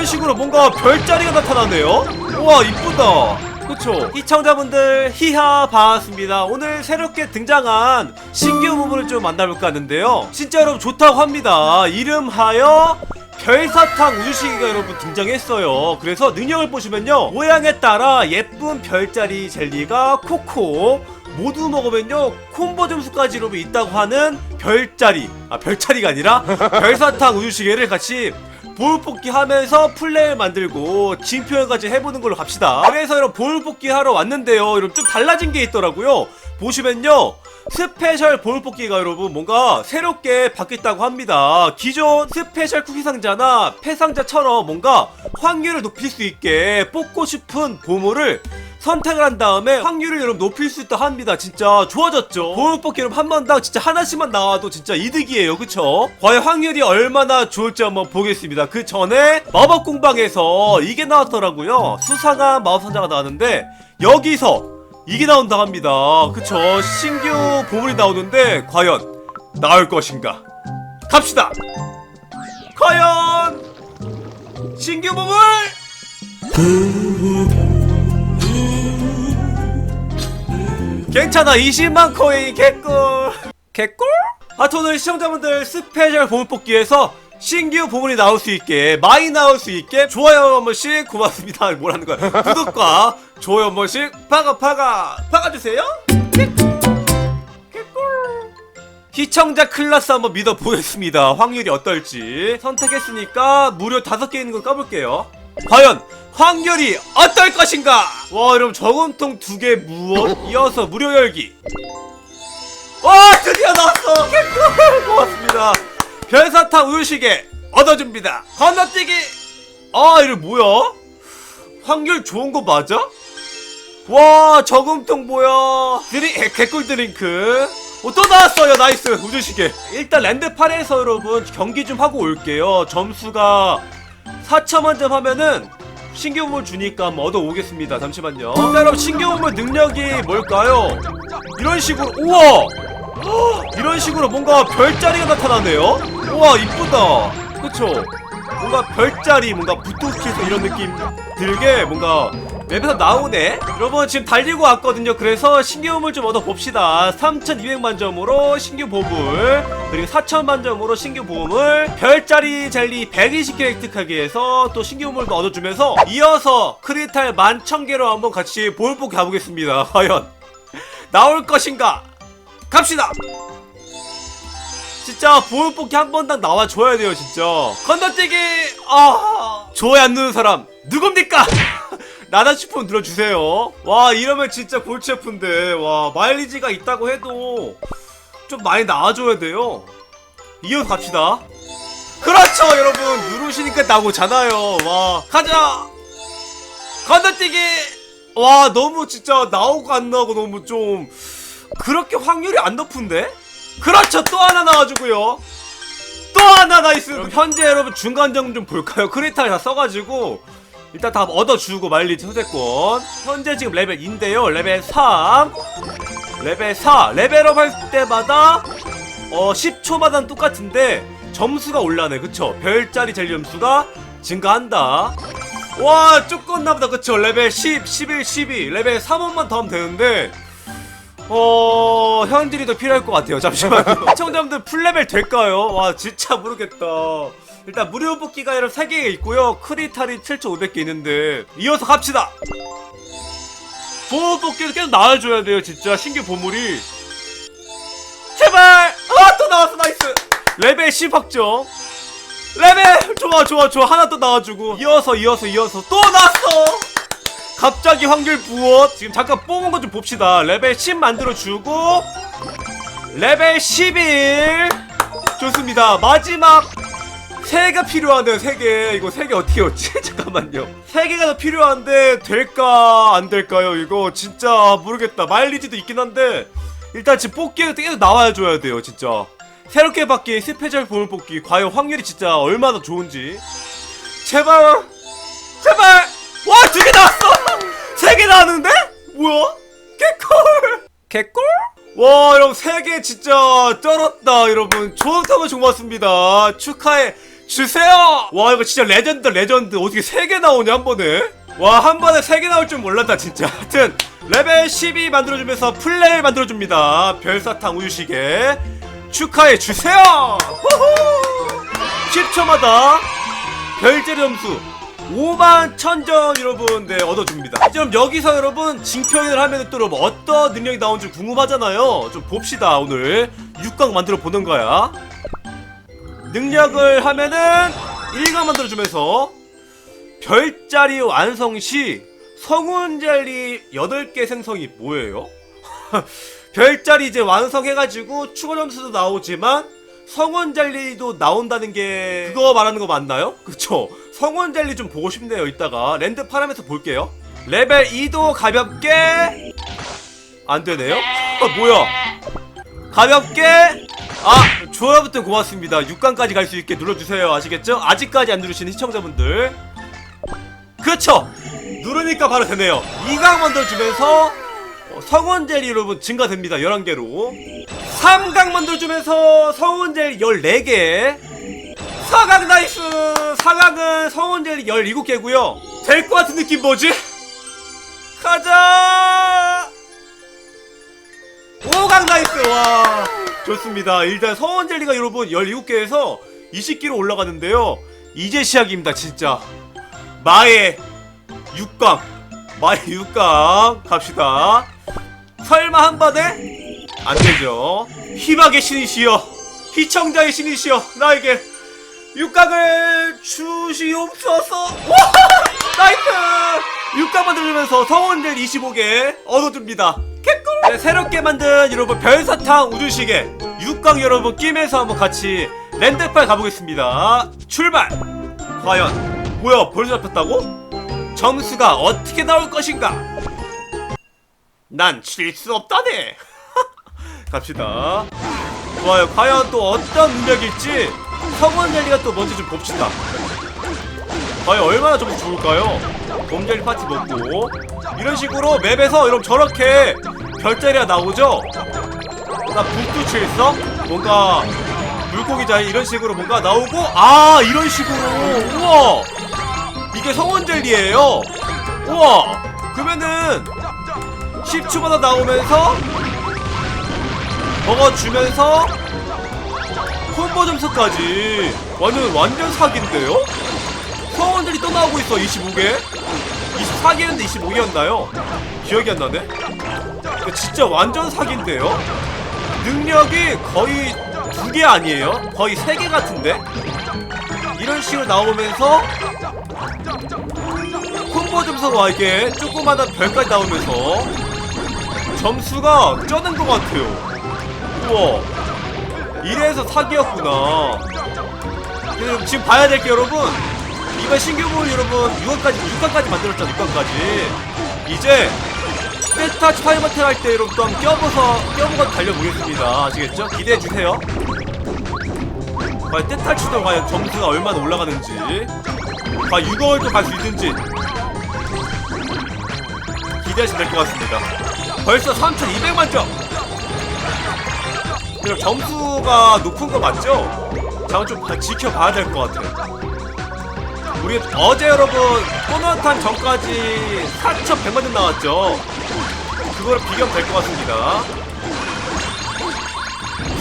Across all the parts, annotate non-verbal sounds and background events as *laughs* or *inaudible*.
이런 식으로 뭔가 별자리가 나타나네요. 우와 이쁘다. 그쵸? 시청자분들 히하 반갑습니다. 오늘 새롭게 등장한 신규 부분을 좀 만나볼까 하는데요. 진짜 여러분 좋다고 합니다. 이름하여 별사탕 우주시기가 여러분 등장했어요. 그래서 능력을 보시면요. 모양에 따라 예쁜 별자리 젤리가 코코 모두 먹으면요. 콤보 점수까지 여러분 있다고 하는 별자리. 아 별자리가 아니라 별사탕 우유시계를 같이 볼 뽑기 하면서 플레이를 만들고 진표현까지 해보는 걸로 갑시다. 그래서 여러분 볼 뽑기 하러 왔는데요. 여러분 좀 달라진 게 있더라고요. 보시면요. 스페셜 볼 뽑기가 여러분 뭔가 새롭게 바뀌었다고 합니다. 기존 스페셜 쿠키 상자나 폐 상자처럼 뭔가 확률을 높일 수 있게 뽑고 싶은 보물을 선택을 한 다음에 확률을 여러분 높일 수 있다 합니다. 진짜 좋아졌죠. 보물 뽑기 여러분 한 번당 진짜 하나씩만 나와도 진짜 이득이에요. 그쵸? 과연 확률이 얼마나 좋을지 한번 보겠습니다. 그 전에 마법 공방에서 이게 나왔더라고요. 수상한 마법 상자가 나왔는데 여기서 이게 나온다 합니다. 그쵸? 신규 보물이 나오는데 과연 나올 것인가? 갑시다. 과연 신규 보물 괜찮아 20만 코인 개꿀. 개꿀? 오늘 시청자분들 스페셜 보물 뽑기에서 신규 보물이 나올 수 있게 많이 나올 수 있게 좋아요 한 번씩 고맙습니다. *laughs* 뭐라는 거야? 구독과 좋아요 한 번씩 파가 파가 파가주세요. 시청자 클라스 한번 믿어보겠습니다. 확률이 어떨지. 선택했으니까 무려 다섯 개 있는 걸 까볼게요 과연 확률이 어떨 것인가? 와 여러분 저금통 두 개 무엇? 이어서 무료 열기. 와 드디어 나왔어! 개꿀 고맙습니다. 별사탕 우유시계 얻어줍니다. 건너뛰기! 아 이거 뭐야? 확률 좋은 거 맞아? 와 저금통 뭐야? 개- 개꿀 드링크. 어, 또 나왔어요 나이스. 우주시계 일단 랜드판에서 여러분 경기 좀 하고 올게요. 점수가 4천만 점 하면은 신규 보물 주니까 한번 얻어 오겠습니다. 잠시만요. 자, 여러분 신규 보물 능력이 뭘까요? 이런 식으로 우와! 헉, 이런 식으로 뭔가 별자리가 나타나네요. 우와 이쁘다. 그쵸? 뭔가 별자리 뭔가 부토키에서 이런 느낌 들게 뭔가 맵에서 나오네. 여러분 지금 달리고 왔거든요. 그래서 보물 좀 얻어봅시다. 3200만 점으로 신규 보물 그리고 4000만 점으로 신규 보물 별자리 젤리 120개 획득하기 위해서 또 신규 보물도 얻어주면서 이어서 크리탈 11,000개로 한번 같이 뽑기 가보겠습니다. *laughs* 과연 나올 것인가? 갑시다! 진짜 보물 뽑기 한 번당 나와줘야 돼요 진짜. 건너뛰기! 아! 좋아요 안 누는 사람. 누굽니까 나다 싶으면 들어주세요. 와 이러면 진짜 골치 아픈데. 와 마일리지가 있다고 해도 좀 많이 나와줘야 돼요. 이어서 갑시다. 그렇죠 여러분. 누르시니까 나오잖아요. 와 가자! 건너뛰기! 와 너무 진짜 나오고 안 나오고 너무 좀 그렇게 확률이 안 높은데? 그렇죠 또 하나 나와주고요. 또 하나 나이스 현재 여러분 중간점 좀 볼까요? 크리탈 다 써가지고 일단 다 얻어주고 마일리지 소재권. 현재 지금 레벨 2인데요. 레벨 3 레벨 4 레벨업 할 때마다 어 10초마다 똑같은데 점수가 올라네. 그쵸? 별자리 젤리 점수가 증가한다. 와 조금 나보다. 그쵸? 레벨 10 11 12 레벨 3원만 더 하면 되는데 어 현질이 더 필요할 것 같아요. 잠시만요. *laughs* 시청자분들 풀레벨 될까요? 와 진짜 모르겠다. 일단 무료 뽑기가 여러분 3개 있고요. 크리탈이 7,500개 있는데 이어서 갑시다. 보호 뽑기도 계속 나와줘야 돼요 진짜. 신규 보물이. 제발! 아 또 나왔어 나이스! 레벨 10 확정. 레벨! 좋아 좋아 좋아. 하나 또 나와주고. 이어서 이어서 이어서 또 나왔어 갑자기 확률 부엇 지금 잠깐 뽑은 거좀 봅시다. 레벨 10 만들어주고 레벨 11 좋습니다. 마지막 3개 필요한데요 3개. 이거 3개 어떻게 얻지? *laughs* 잠깐만요. 3개가 더 필요한데 될까 안 될까요? 이거 진짜 모르겠다. 마일리지도 있긴 한데 일단 지금 뽑기에 계속 나와야 줘야 돼요 진짜. 새롭게 바뀐 스페셜 보물 뽑기. 과연 확률이 진짜 얼마나 좋은지. 제발 제발! 와 두 개 나왔어! 세 개 나왔는데 뭐야 개꿀 개꿀 와 여러분 세 개 진짜 쩔었다 여러분 좋다고 고맙습니다 축하해 주세요! 와, 이거 진짜 레전드, 레전드. 어떻게 3개 나오냐, 한 번에? 와, 한 번에 3개 나올 줄 몰랐다, 진짜. 하여튼, 레벨 12 만들어주면서 플레이 만들어줍니다. 별사탕 우유시계. 축하해 주세요! 후후! 10초마다 별제 점수 5만 천점 여러분 네 얻어줍니다. 그럼 여기서 여러분 징표인을 하면 또 여러분 어떤 능력이 나온지 궁금하잖아요. 좀 봅시다 오늘. 6강 만들어 보는 거야. 능력을 하면은 1강 만들어주면서 별자리 완성 시 성운젤리 8개 생성이 뭐예요? *laughs* 별자리 이제 완성해가지고 추가 점수도 나오지만 성원 젤리도 나온다는 게 그거 말하는 거 맞나요? 그쵸? 성원 젤리 좀 보고 싶네요 이따가. 랜드 파라면서 볼게요. 레벨 2도 가볍게. 안 되네요? 아 뭐야? 가볍게. 아 좋아요 버튼 고맙습니다. 6강까지 갈 수 있게 눌러주세요. 아시겠죠? 아직까지 안 누르신 시청자분들. 그렇죠? 누르니까 바로 되네요. 2강 만들어주면서 어, 성원 젤리 여러분 증가됩니다. 11개로 3강 만들어주면서 성원젤 14개. 4강 나이스! 4강은 성원젤 17개고요. 될 것 같은 느낌 뭐지? 가자! 5강 나이스! 와 좋습니다. 일단 성원젤리가 여러분 17개에서 20개로 올라가는데요. 이제 시작입니다 진짜. 마의 6강 마의 6강 갑시다. 설마 한 번에? 안 되죠. 희망의 신이시여, 희청자의 신이시여, 나에게 육각을 주시옵소서. 와! 나이스! 육각 만들면서 성원들 25개 얻어줍니다. 개꿀! 네, 새롭게 만든 여러분 별사탕 우주시계 육각 여러분 끼면서 한번 같이 랜드파일 가보겠습니다. 출발! 과연 뭐야 벌써 잡혔다고? 점수가 어떻게 나올 것인가? 난 칠 수 없다네. 갑시다. 좋아요. 과연 또 어떤 능력일지 성원 젤리가 또 뭔지 좀 봅시다. 과연 얼마나 좀 좋을까요? 곰젤리 파티 먹고 이런 식으로 맵에서 여러분 저렇게 별자리가 나오죠? 나 불도 칠성? 뭔가 물고기 자리 이런 식으로 뭔가 나오고 아 이런 식으로 우와 이게 성원 젤리예요 우와 그러면은 10초마다 나오면서 먹어주면서 콤보 점수까지 완전 완전 사기인데요? 성원들이 또 나오고 있어 25개 24개였는데 25개였나요? 기억이 안 나네? 진짜 완전 사기인데요? 능력이 거의 두 개 아니에요? 거의 세 개 같은데? 이런 식으로 나오면서 콤보 점수가 이게 조그마한 별까지 나오면서 점수가 쩌는 것 같아요. 우와. 이래서 사기였구나. 근데 지금 봐야 될 게 여러분. 이번 신규볼 여러분 6강까지 6강까지 만들었잖아 6강까지. 이제 세타치 타이머텔 할 때 여러분 또 한번 껴봐서 껴보고 달려보겠습니다. 아시겠죠? 기대해 주세요. 과연 떼탈치도 과연 점수가 얼마나 올라가는지. 과연 6월도 갈 수 있는지. 기대하시면 될 것 같습니다. 벌써 3,200만 점! 그럼 점수가 높은 거 맞죠? 잠깐 좀 봐- 지켜봐야 될 것 같아요. 우리 어제 여러분 토너탄 전까지 4,100만 점 나왔죠? 그거를 비교하면 될 것 같습니다.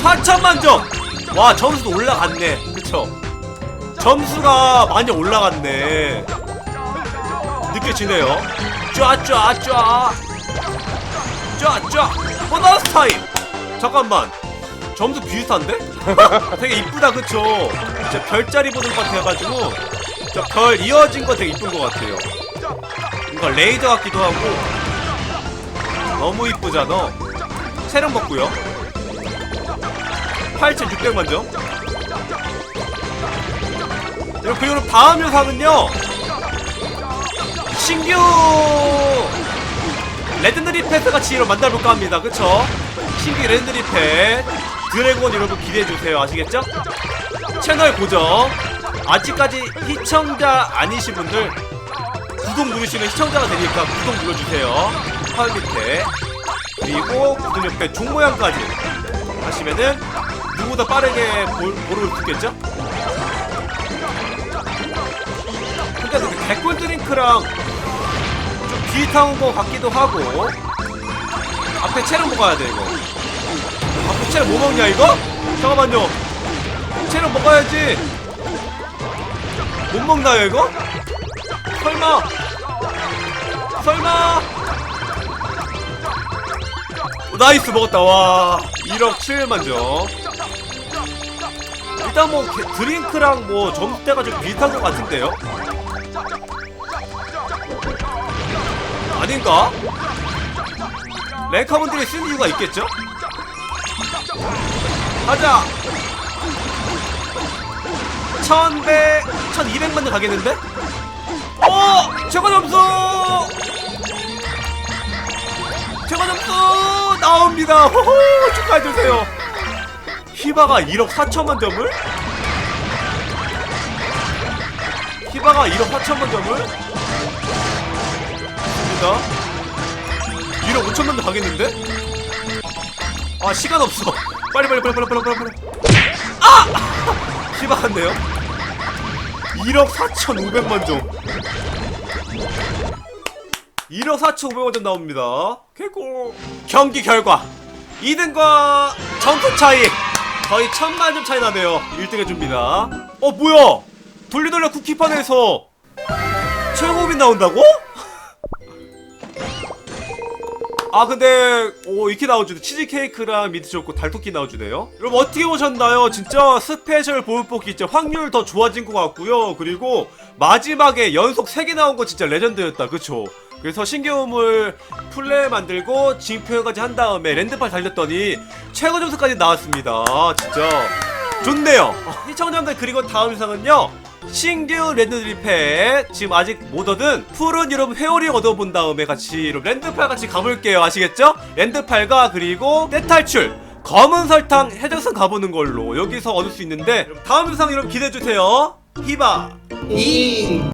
4천만 점! 와 점수도 올라갔네. 그쵸? 점수가 많이 올라갔네. 느껴지네요. 쫙쫙쫙 쫙쫙 보너스 타임 잠깐만 점수 비슷한데? *laughs* 되게 이쁘다 그쵸? 진짜 별자리 보는 것 같아가지고 저별 이어진 거 되게 이쁜 것 같아요 뭔가 레이저 같기도 하고 너무 이쁘잖아 체력 먹고요 8,600만 점 그리고 그리고 다음 영상은요 신규 레전드리 펫 같이 이런 만들어볼까 합니다. 그쵸? 신규 레전드리 펫 드래곤 여러분 기대해주세요. 아시겠죠? 채널 고정 아직까지 시청자 아니신 분들 구독 누르시면 시청자가 되니까 구독 눌러주세요. 화면 밑에 그리고 구독 옆에 종 모양까지 하시면은 누구보다 빠르게 볼, 보러 올 수 있겠죠? 근데 그 개꿀 드링크랑 좀 비슷한 거 같기도 하고 앞에 채를 먹어야 돼 이거 앞에 채를 뭐 먹냐 이거? 잠깐만요 채를 먹어야지 못 먹나요 이거? 설마 설마 나이스 먹었다 와 1억 7만 점 일단 뭐 게- 드링크랑 뭐 점수대가 좀 비슷한 것 같은데요? 아닌가? 랭카분들이 쓴 이유가 있겠죠? 가자! 1100, 1200만 점 가겠는데? 어! 최고 점수! 최고 점수! 나옵니다! 호호! 축하해주세요! 히바가 1억 4천만 점을? 히바가 1억 4천만 점을? 입니다 1억 5천만 점 가겠는데? 아 시간 없어. 빨리 빨리 빨리 빨리 빨리 빨리 빨리 아! 같네요? 1억 4천5백만 점. 1억 4천5백만 점 나옵니다. 개꿀. 경기 결과. 2등과 점수 차이. 거의 천만 점 차이 나네요. 1등 해줍니다. 어 뭐야? 돌리돌려 쿠키판에서 최고빈 나온다고? 아 근데 오 이렇게 나와주네. 치즈케이크랑 미트 초코 달토끼 나와주네요. 여러분 어떻게 보셨나요? 진짜 스페셜 보물뽑기 진짜 확률 더 좋아진 것 같고요. 그리고 마지막에 연속 3개 나온 거 진짜 레전드였다. 그쵸? 그래서 신규음을 플레 만들고 징표까지 한 다음에 랜드팔 달렸더니 최고 점수까지 나왔습니다. 진짜 좋네요. 시청자분들 그리고 다음 영상은요 신규 랜드 드립에 지금 아직 못 얻은 푸른 여러분 회오리 얻어본 다음에 같이 랜드팔 같이 가볼게요. 아시겠죠? 랜드팔과 그리고 떼탈출. 검은 설탕 해적선 가보는 걸로 여기서 얻을 수 있는데 다음 영상 여러분 기대해주세요. 히바. 이